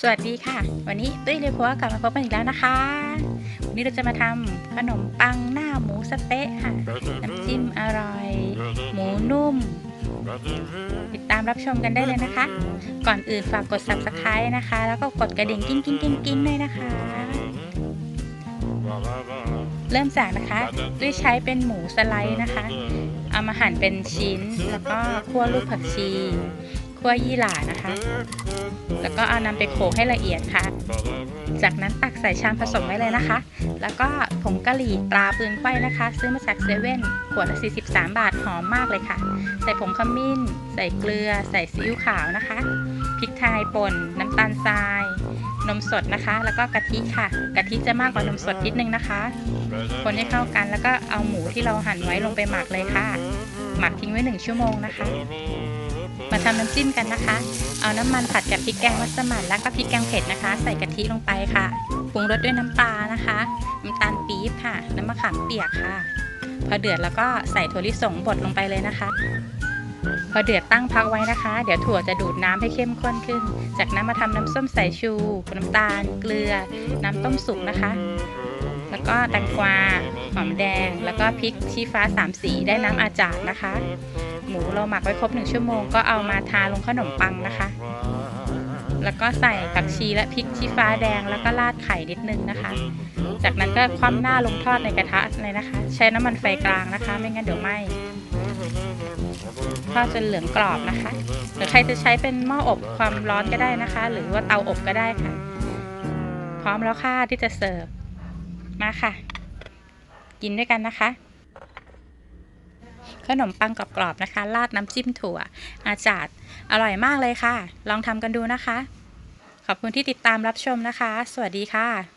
สวัสดีค่ะ วันนี้ตุ้ยเลยพัวกลับมาพบกันอีกแล้วนะคะ วันนี้เราจะมาทำขนมปังหน้าหมูสเต๊ะค่ะน้ำจิ้มอร่อย หมูนุ่ม ติดตามรับชมกันได้เลยนะคะ ก่อนอื่นฝากกด subscribe นะคะ แล้วก็กดกระดิ่งกิ้งกิ้งกิ้งกิ้งด้วยนะคะ เริ่มจากนะคะด้วยใช้เป็นหมูสไลด์นะคะ เอามาหั่นเป็นชิ้นแล้วก็คั่วลูกผักชี คั่วยี่หร่านะคะ แล้วก็เอานำไปโขลกให้ละเอียดค่ะ จากนั้นตักใส่ชามผสมไว้เลยนะคะ แล้วก็ผงกะหรี่ตราปืนไขว้นะคะ ซื้อมาจากเซเว่นขวดละ43 บาทหอมมากเลยค่ะ ใส่ผงขมิ้น ใส่เกลือ ใส่ซีอิ๊วขาวนะคะ พริกไทยป่น น้ำตาลทราย นมสดนะคะ แล้วก็กะทิค่ะ กะทิจะมากกว่านมสดนิดนึงนะคะ คนให้เข้ากันแล้วก็เอาหมูที่เราหั่นไว้ลงไปหมักเลยค่ะ หมักทิ้งไว้หนึ่งชั่วโมงนะคะ มาทำน้ำจิ้มกันนะคะ เอาน้ำมันผัดกับพริกแกงมัสมั่นแล้วก็พริกแกงเผ็ดนะคะ ใส่กะทิลงไปค่ะปรุงรสด้วยน้ำปลานะคะน้ำตาลปี๊บค่ะ น้ำมะขามเปียกค่ะ พอเดือดแล้วก็ใส่ถั่วลิสงบดลงไปเลยนะคะ พอเดือดตั้งพักไว้นะคะ เดี๋ยวถั่วจะดูดน้ำให้เข้มข้นขึ้น จากนั้นมาทำน้ำส้มสายชู น้ำตาล เกลือ น้ำต้มสุกนะคะ แล้วก็แตงกวาหอมแดง แล้วก็พริกชี้ฟ้าสามสีได้น้ำอาจาดนะคะ หมูเราหมักไว้ครบหนึ่งชั่วโมงก็เอามาทาลงขนมปังนะคะ แล้วก็ใส่ผักชีและพริกชี้ฟ้าแดงแล้วก็ราดไข่นิดนึงนะคะ จากนั้นก็คว่ำหน้าลงทอดในกระทะเลยนะคะ ใช้น้ำมันไฟกลางนะคะ ไม่งั้นเดี๋ยวไหม้ทอดจนเหลืองกรอบนะคะ หรือใครจะใช้เป็นหม้ออบความร้อนก็ได้นะคะ หรือว่าเตาอบก็ได้ค่ะ พร้อมแล้วค่ะที่จะเสิร์ฟ มาค่ะ กินด้วยกันนะคะ ขนมปังกรอบๆนะคะ ราดน้ำจิ้มถั่ว อาจาดอร่อยมากเลยค่ะ ลองทำกันดูนะคะ ขอบคุณที่ติดตามรับชมนะคะ สวัสดีค่ะ